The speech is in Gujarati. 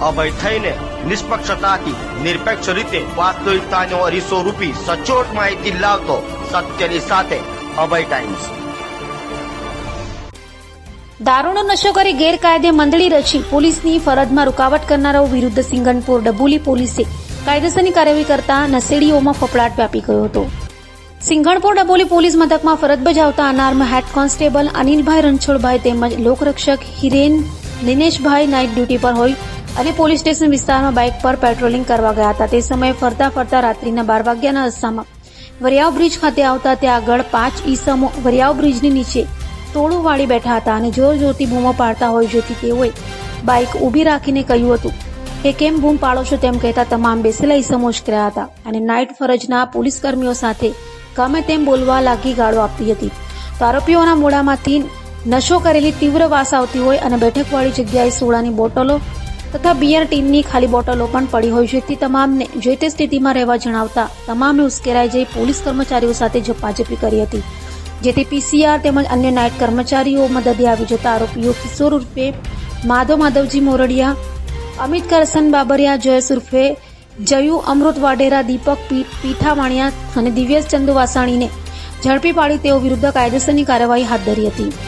અભય થઈને નિષ્પક્ષતાથી નિરપેક્ષ રીતે વાસ્તવિકતાનો અરીસો રૂપી સચોટ માહિતી લાવતો સત્યની સાથે અભય ટાઈમ્સ. દારૂનો નશો કરી ગેરકાયદે મંડળી રચી પોલીસની ફરજમાં રૂકાવટ કરનારાઓ વિરુદ્ધ સિંગણપુર ડબુલી પોલીસે કાયદેસરની કાર્યવાહી કરતા નશેડીઓમાં ફફડાટ વ્યાપી ગયો હતો. સિંગણપુર ડબોલી પોલીસ મથકમાં ફરજ બજાવતા અનાર્મ હેડ કોન્સ્ટેબલ અનિલભાઈ રણછોડભાઈ તેમજ લોકરક્ષક હિરેન દિનેશભાઈ નાઇટ ડ્યુટી પર હોય અને પોલીસ સ્ટેશન વિસ્તારમાં બાઇક પર પેટ્રોલિંગ કરવા ગયા હતા. તે સમયે ફરતા ફરતા રાત્રિના બાર વાગ્યાના અરસામાં વરિયાવ બ્રિજ ખાતે આવતા ત્યાં આગળ પાંચ ઈસમો વરિયાવ બ્રિજની નીચે ટોળું વાળી બેઠા હતા અને જોર જોરથી બૂમો પાડતા હોય જેથી તેઓએ બાઇક ઊભી રાખીને કહ્યું હતું કે કેમ બૂમ પાડો છો તેમ કહેતા તમામ બેસેલા ઈસમો ઉશ્કેરાયા હતા અને નાઇટ ફરજના પોલીસ કર્મીઓ સાથે ગમે તેમ બોલવા લાગી ગાળો આપતી હતી. તો આરોપીઓના મોઢામાંથી નશો કરેલી તીવ્ર વાસ આવતી હોય અને બેઠકવાળી જગ્યાએ સોડાની બોટલો તથા બિયર ટીનની ખાલી બોટલો પણ પડી હોય છે. તે તમામને જે તે સ્થિતિમાં રહેવા જણાવતા તમામે ઉશ્કેરાઈ જઈ પોલીસ કર્મચારીઓ સાથે ઝપાઝપી કરી હતી. જેથી પીસીઆર તેમજ અન્ય નાઇટ કર્મચારીઓ મદદે આવી જતા આરોપીઓ કિશોર ઉર્ફે માધવ માધવજી મોરડિયા, અમિત કરસન બાબરિયા, જયેશ ઉર્ફે જયુ અમૃત વાડેરા, દીપક પીઠાવાણિયા અને દિવ્યેશ ચંદુ વાસાણીને ઝડપી પાડી તેઓ વિરુદ્ધ કાયદેસરની કાર્યવાહી હાથ ધરી હતી.